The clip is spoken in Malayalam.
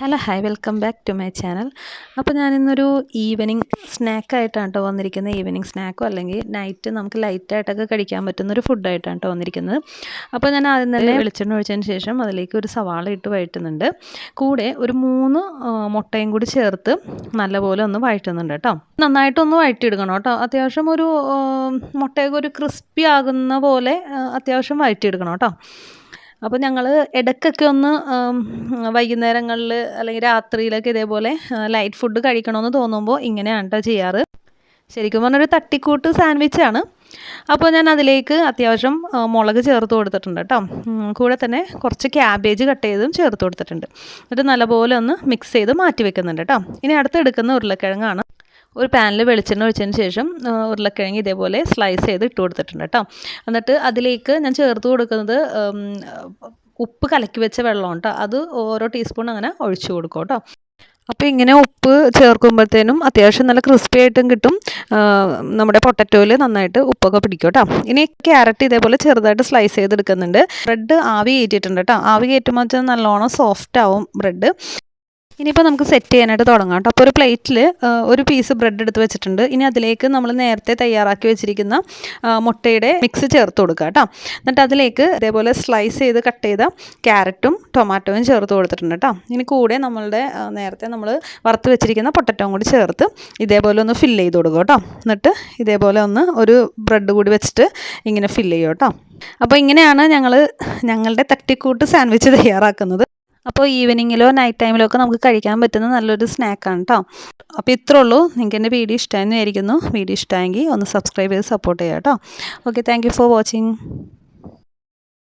Hello hi welcome back to my channel. അപ്പോൾ ഞാനിന്നൊരു ഈവനിങ് സ്നാക്കായിട്ടാണ് കേട്ടോ വന്നിരിക്കുന്നത്. ഈവനിങ് സ്നാക്കോ അല്ലെങ്കിൽ നൈറ്റ് നമുക്ക് ലൈറ്റായിട്ടൊക്കെ കഴിക്കാൻ പറ്റുന്ന ഒരു ഫുഡായിട്ടാണ് കേട്ടോ വന്നിരിക്കുന്നത്. അപ്പോൾ ഞാൻ ആദ്യം തന്നെ വെളിച്ചെണ്ണ ഒഴിച്ചതിന് ശേഷം അതിലേക്ക് ഒരു സവാള ഇട്ട് വഴറ്റുന്നുണ്ട്. കൂടെ ഒരു മൂന്ന് മുട്ടയും കൂടി ചേർത്ത് നല്ലപോലെ ഒന്ന് വഴറ്റുന്നുണ്ട് കേട്ടോ. നന്നായിട്ടൊന്ന് വഴറ്റിയെടുക്കണം കേട്ടോ. അത്യാവശ്യം ഒരു മുട്ടയൊക്കെ ഒരു ക്രിസ്പി ആകുന്ന പോലെ അത്യാവശ്യം വഴറ്റിയെടുക്കണം കേട്ടോ. അപ്പോൾ ഞങ്ങൾ ഇടയ്ക്കൊക്കെ ഒന്ന് വൈകുന്നേരങ്ങളിൽ അല്ലെങ്കിൽ രാത്രിയിലൊക്കെ ഇതേപോലെ ലൈറ്റ് ഫുഡ് കഴിക്കണമെന്ന് തോന്നുമ്പോൾ ഇങ്ങനെയാണ് കേട്ടോ ചെയ്യാറ്. ശരിക്കും പറഞ്ഞൊരു തട്ടിക്കൂട്ട് സാൻഡ്വിച്ചാണ് അപ്പോൾ ഞാൻ അതിലേക്ക് അത്യാവശ്യം മുളക് ചേർത്ത് കൊടുത്തിട്ടുണ്ട് കേട്ടോ കൂടെ തന്നെ കുറച്ച് ക്യാബേജ് കട്ട് ചെയ്തും ചേർത്ത് കൊടുത്തിട്ടുണ്ട്. എന്നിട്ട് നല്ലപോലെ ഒന്ന് മിക്സ് ചെയ്ത് മാറ്റി വെക്കുന്നുണ്ട് കേട്ടോ ഇനി അടുത്തെടുക്കുന്ന ഉരുളക്കിഴങ്ങാണ്. ഒരു പാനിൽ വെളിച്ചെണ്ണ ഒഴിച്ചതിന് ശേഷം ഉരുളക്കിഴങ്ങി ഇതേപോലെ സ്ലൈസ് ചെയ്ത് ഇട്ട് കൊടുത്തിട്ടുണ്ട് കേട്ടോ എന്നിട്ട് അതിലേക്ക് ഞാൻ ചേർത്ത് കൊടുക്കുന്നത് ഉപ്പ് കലക്കി വെച്ച വെള്ളം കേട്ടോ അത് ഓരോ ടീസ്പൂൺ അങ്ങനെ ഒഴിച്ചു കൊടുക്കും കേട്ടോ അപ്പോൾ ഇങ്ങനെ ഉപ്പ് ചേർക്കുമ്പോഴത്തേനും അത്യാവശ്യം നല്ല ക്രിസ്പി ആയിട്ടും കിട്ടും. നമ്മുടെ പൊട്ടറ്റോയിൽ നന്നായിട്ട് ഉപ്പൊക്കെ പിടിക്കും കേട്ടോ ഇനി ക്യാരറ്റ് ഇതേപോലെ ചെറുതായിട്ട് സ്ലൈസ് ചെയ്തെടുക്കുന്നുണ്ട്. ബ്രെഡ് ആവി കയറ്റിയിട്ടുണ്ട് കേട്ടോ ആവി കയറ്റുമ്പോൾ നല്ലോണം സോഫ്റ്റ് ആവും ബ്രെഡ് ഇനിയിപ്പോൾ നമുക്ക് സെറ്റ് ചെയ്യാനായിട്ട് തുടങ്ങാം കേട്ടോ. അപ്പോൾ ഒരു പ്ലേറ്റിൽ ഒരു പീസ് ബ്രെഡ് എടുത്ത് വെച്ചിട്ടുണ്ട്. ഇനി അതിലേക്ക് നമ്മൾ നേരത്തെ തയ്യാറാക്കി വെച്ചിരിക്കുന്ന മുട്ടയുടെ മിക്സ് ചേർത്ത് കൊടുക്കുക കേട്ടോ. എന്നിട്ട് അതിലേക്ക് ഇതേപോലെ സ്ലൈസ് ചെയ്ത് കട്ട് ചെയ്ത ക്യാരറ്റും ടൊമാറ്റോയും ചേർത്ത് കൊടുത്തിട്ടുണ്ട് കേട്ടോ. ഇനി കൂടെ നമ്മളുടെ നേരത്തെ നമ്മൾ വറുത്ത് വെച്ചിരിക്കുന്ന പൊട്ടറ്റോയും കൂടി ചേർത്ത് ഇതേപോലെ ഒന്ന് ഫില്ല് ചെയ്ത് കൊടുക്കുക കേട്ടോ. എന്നിട്ട് ഇതേപോലെ ഒന്ന് ഒരു ബ്രെഡ് കൂടി വെച്ചിട്ട് ഇങ്ങനെ ഫില്ല് ചെയ്യും കേട്ടോ. അപ്പോൾ ഇങ്ങനെയാണ് ഞങ്ങൾ ഞങ്ങളുടെ തട്ടിക്കൂട്ട് സാൻഡ്വിച്ച് തയ്യാറാക്കുന്നത്. അപ്പോൾ ഈവനിങ്ങിലോ നൈറ്റ് ടൈമിലോ ഒക്കെ നമുക്ക് കഴിക്കാൻ പറ്റുന്ന നല്ലൊരു സ്നാക്കാണ് കേട്ടോ അപ്പോൾ ഇത്രേ ഉള്ളൂ. നിങ്ങൾക്ക് എന്റെ വീഡിയോ ഇഷ്ടമായിരുന്നു വീഡിയോ ഇഷ്ടമായെങ്കിൽ ഒന്ന് സബ്സ്ക്രൈബ് ചെയ്ത് സപ്പോർട്ട് ചെയ്യാം കേട്ടോ ഓക്കെ താങ്ക് ഫോർ വാച്ചിങ്